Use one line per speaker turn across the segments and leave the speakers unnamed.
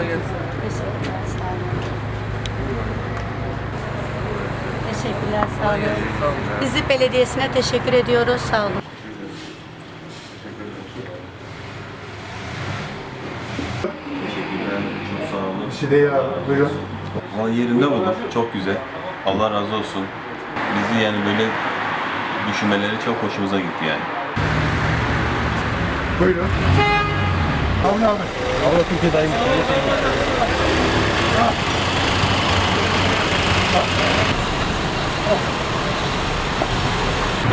Kolay gelsin. Teşekkürler. Sağ olun. Teşekkürler. Sağ olun. Bizi belediyesine teşekkür ediyoruz. Sağ olun.
Teşekkürler. Çok sağ olun. Şile'yi yerinde buldum. Çok güzel. Allah razı olsun. Bizi yani böyle düşünmeleri çok hoşumuza gitti yani.
Buyurun. Abi abi.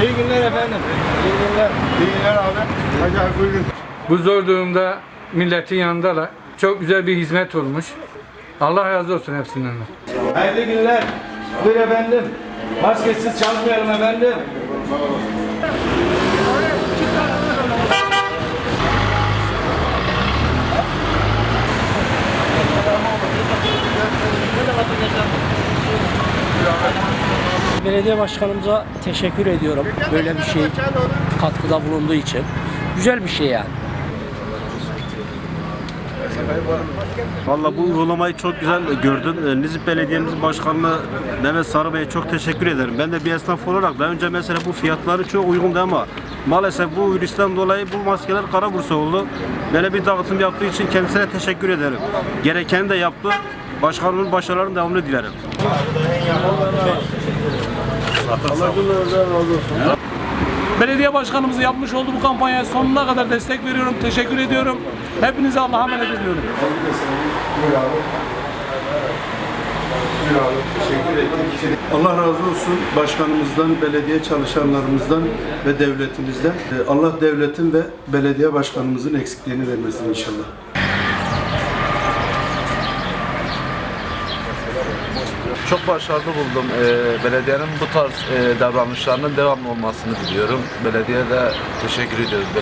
İyi günler efendim. İyi günler.
İyi günler abi. Hadi buyurun.
Bu zor durumda milletin yanındalar. Çok güzel bir hizmet olmuş. Allah razı olsun hepsinden. de.
Hayırlı günler. Buyur efendim. Maskesiz çalışmayalım efendim.
Belediye başkanımıza teşekkür ediyorum. Böyle bir şey katkıda bulunduğu için. Güzel bir şey yani.
Valla bu uygulamayı çok güzel gördüm. Ee, Nizip Belediye'mizin başkanı Mehmet Sarı Bey'e çok teşekkür ederim. Ben de bir esnaf olarak daha önce mesela bu fiyatları çok uygundu ama maalesef bu virüsten dolayı bu maskeler kara borsa oldu. Böyle bir dağıtım yaptığı için kendisine teşekkür ederim. Gerekeni de yaptı. Başkanımın başarılarının devamını dilerim.
Belediye başkanımızın yapmış olduğu bu kampanyaya sonuna kadar destek veriyorum. Teşekkür ediyorum. Hepinize Allah'a emanet ediyorum.
Allah razı olsun başkanımızdan, belediye çalışanlarımızdan ve devletimizden. Ee, Allah devletin ve belediye başkanımızın eksikliğini vermesin inşallah.
Çok başarılı buldum. Ee, belediyenin bu tarz e, davranışlarının devamlı olmasını diliyorum. Belediyeye de teşekkür ediyoruz.